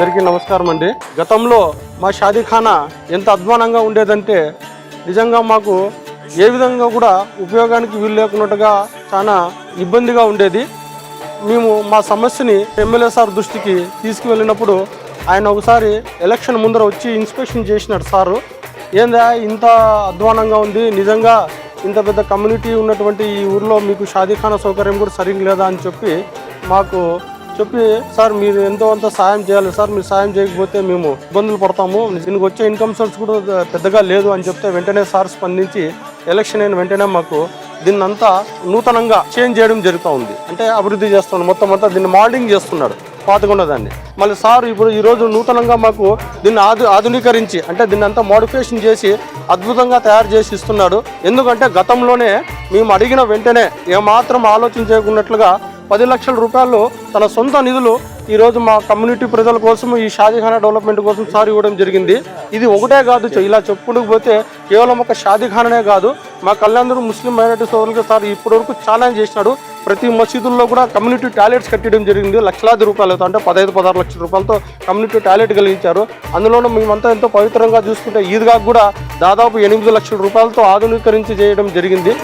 అందరికీ నమస్కారం అండి. గతంలో మా షాదీఖానా ఎంత అధ్వానంగా ఉండేదంటే నిజంగా మాకు ఏ విధంగా కూడా ఉపయోగానికి వీలు లేకున్నట్టుగా చాలా ఇబ్బందిగా ఉండేది. మేము మా సమస్యని ఎమ్మెల్యే సార్ దృష్టికి తీసుకువెళ్ళినప్పుడు ఆయన ఒకసారి ఎలక్షన్ ముందర వచ్చి ఇన్స్పెక్షన్ చేసినాడు సారు. ఏందా ఇంత అధ్వానంగా ఉంది నిజంగా ఇంత పెద్ద కమ్యూనిటీ ఉన్నటువంటి ఈ ఊర్లో మీకు షాదీఖానా సౌకర్యం కూడా సరిగ్గా లేదా అని చెప్పి మాకు చెప్పి సార్ మీరు ఎంతో అంత సాయం చేయాలి. సార్ మీరు సాయం చేయకపోతే మేము ఇబ్బందులు పడతాము. దీనికి వచ్చే ఇన్కమ్ సోర్స్ కూడా పెద్దగా లేదు అని చెప్తే వెంటనే సార్ స్పందించి ఎలక్షన్ అయిన వెంటనే మాకు దీన్ని అంతా నూతనంగా చేంజ్ చేయడం జరుగుతూ ఉంది. అంటే అభివృద్ధి చేస్తున్నాడు మొత్తం అంతా దీన్ని మోడలింగ్ చేస్తున్నాడు పాతకుండా దాన్ని మళ్ళీ సార్ ఇప్పుడు ఈరోజు నూతనంగా మాకు దీన్ని ఆధు ఆధునీకరించి అంటే దీన్ని అంతా మోడిఫికేషన్ చేసి అద్భుతంగా తయారు చేసి ఇస్తున్నాడు. ఎందుకంటే గతంలోనే మేము అడిగిన వెంటనే ఏమాత్రం ఆలోచించకున్నట్లుగా పది లక్షల రూపాయలు తన సొంత నిధులు ఈరోజు మా కమ్యూనిటీ ప్రజల కోసం ఈ షాదీఖానా డెవలప్మెంట్ కోసం సార్ ఇవ్వడం జరిగింది. ఇది ఒకటే కాదు ఇలా చెప్పుకుంటూ పోతే కేవలం ఒక షాదీఖానానే కాదు మా కళ్యాణ్ ముస్లిం మైనార్టీ సోదరులకు సార్ ఇప్పటివరకు చాలా చేసినాడు. ప్రతి మసీదుల్లో కూడా కమ్యూనిటీ టాయిలెట్స్ కట్టడం జరిగింది లక్షలాది రూపాయలతో అంటే పదహైదు పదహారు లక్షల రూపాయలతో కమ్యూనిటీ టాయిలెట్ కలిగించారు. అందులోనూ మేమంతా ఎంతో పవిత్రంగా చూసుకుంటే ఈద్గా కూడా దాదాపు ఎనిమిది లక్షల రూపాయలతో ఆధునీకరించి చేయడం జరిగింది.